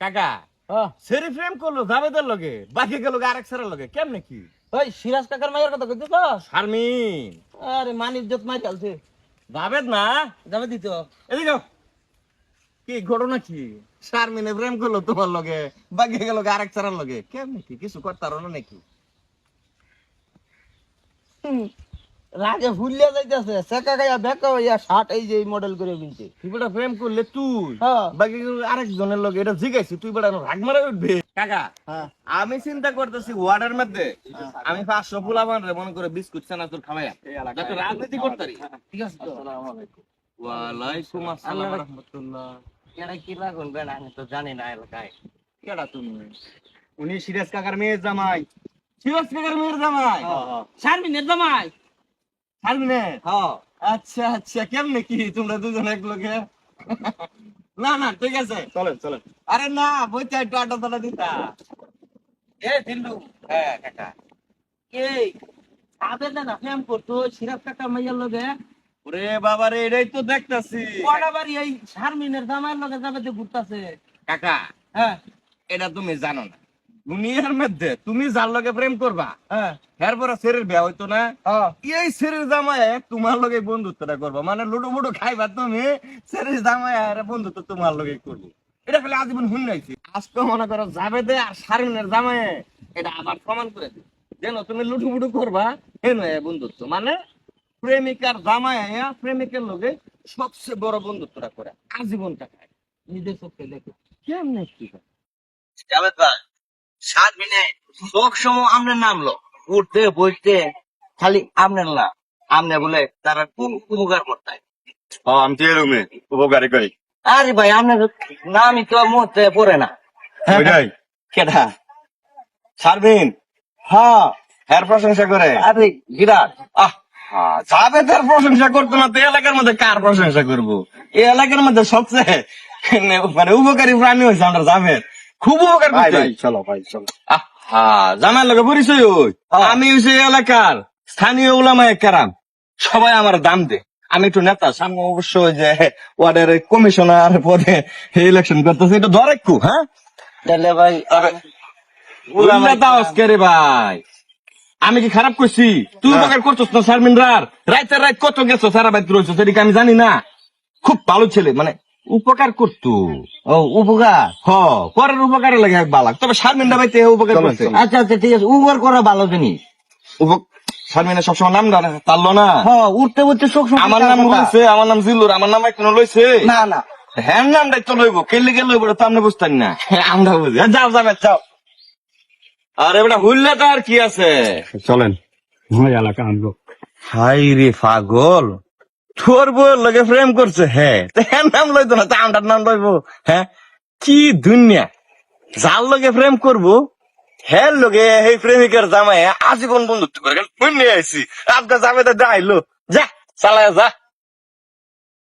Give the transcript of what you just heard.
কাকা। সেরি প্রেম করল জাবেদের লগে বাকি গেল আরেক সারের লগে কেমনে কি? ওই সিরাজ কাকার মায়ের কথা কইতে তো শারমিন। আরে মান ইজ্জত মাই খেলছে জাবেদ না? যাবে দিত। এদিকে। কি ঘটনা কি? শারমিনে প্রেম করল তোমার লগে বাকি গেল আরেক সারের লগে কেমনে কি? কিছু করতার না নাকি? রাগে ভুলিয়া যাইতেছে সেকা গায়া বেকা হইয়া শার্ট এই যে মডেল করে কিনছে। তুই বেটা প্রেম করলে তুই। হ্যাঁ। বাকি আরেক জনের লগে এটা জিগাইছি তুই বেটা রাগ মারা উঠবে। কাকা হ্যাঁ। আমি চিন্তা করতেছি ওয়ার্ডের মধ্যে আমি পাঁচশো ফুলাবান রে মনে করে বিস্কুট চানাচুর খাওয়াইয়া। যাতে রাজনীতি করতারি। ঠিক আছে তো। ওয়ালাইকুম আসসালাম। রহমতুল্লাহ। কি লাগুন বেড়া আমি তো জানি না এলাকায়। কেডা তুমি উনি সিরাজ কাকার মেয়ের জামাই। সিরাজ কাকার মেয়ের জামাই? শারমিনের জামাই? ছাড়বিনে হ্যাঁ। আচ্ছা আচ্ছা কেমনে কি? তোমরা দুজন এক লোকে? না না ঠিক আছে। চলেন চলেন। আরে না বইতে একটু আড্ডা দিতা। এ হ্যাঁ কাকা। এই আবে না করতো সিরাজ কাকার মাইয়ার লগে। ওরে বাবা রে এটাই তো দেখতাছি। এই শারমিনের জামাইয়ের লগে যাবে ঘুরতাছে? কাকা হ্যাঁ। এটা তুমি জানো না। দুনিয়ার মধ্যে তুমি যার লগে প্রেম করবা হ্যাঁ এরপরে ছেলের বিয়া হইতো না। হ্যাঁ। এই ছেলের জামাই তোমার লগে বন্ধুত্বটা করবা মানে লুডু বুডু খাইবা তুমি ছেলের জামাই আর বন্ধুত্ব তোমার লগে করব। এটা খালি আজীবন হুন নাইছি আজকে মনে করো যাবে দে আর শারমিনের জামাই এটা আবার প্রমাণ করে দে যেন তুমি লুডু বুডু করবা হেন বন্ধুত্ব। মানে প্রেমিকার জামাই আয়া প্রেমিকের লগে সবচেয়ে বড় বন্ধুত্বটা করে আজীবনটা খায়। নিজের চোখে দেখো কেমনে কি? জাভেদ ভাই সাত মিনিট সব সময় নামলো। উঠতে খালি না আপনি বলে তারা খুব উপকার করতে আমি তো এরকমই উপকারী করি। আরে ভাই নামই তো মতে পড়ে না। কেটা ছাড়বিন হ্যাঁ এর প্রশংসা করে। আরে বিরাট আহ। হ্যাঁ, যাবে তার প্রশংসা করতো না তো এলাকার মধ্যে কার প্রশংসা করব? এই এলাকার মধ্যে সবচেয়ে মানে উপকারী প্রাণী হয়েছে আমরা জামের খুব উপকার করতে চলো ভাই চলো। আহা জামার লগে পরিচয় ওই আমি হইছি এলাকার স্থানীয় উলামায়ে কেরাম। সবাই আমার দাম দে। আমি একটু নেতা সামনে অবশ্য ওই যে ওয়ার্ডের কমিশনার পদে ইলেকশন করতেছে এটা ধরে একটু হ্যাঁ? তাহলে ভাই রে ভাই? আমি কি খারাপ করছি তুই উপকার করছিস না শারমিনরার রাইতের রাত কত গেছো? সারা বাইতে রয়েছো সেদিকে আমি জানি না। খুব ভালো ছেলে মানে উপকার করতো। ও উপকার? হ পরের উপকারে লাগে বালাক। তবে শারমিনরা বাইতে উপকার করছে। আচ্ছা আচ্ছা ঠিক আছে। উপকার করা ভালো জিনিস। উপ- সবসময় নাম তারলো না? হ্যাঁ উঠতে উঠতে আমার নাম। লইছে আমার নাম জিল্লুর আমার নাম এখনও লইছে। না না। হ্যাঁ নামটাই তো লইব কেলে কে লইব তো আপনি বুঝতেন না। আমরা বুঝি। হ্যাঁ, যাও যাবে যাও। আরে বেটা হুললে তো আর কি আছে? চলেন আমার এলাকা আনব। হাই রে পাগল। তোর বউয়ের লগে প্রেম করছে হ্যাঁ। হ্যাঁ নাম লইতো না, তা আমটার নাম লইব হ্যাঁ। কি দুনিয়া। যার লগে প্রেম করব হ্যাঁ লগে এই প্রেমিকার জামাই আজীবন বন্ধুত্ব করে আইছি। আপনার জামাই তো যাইলো যা, চালায় যা।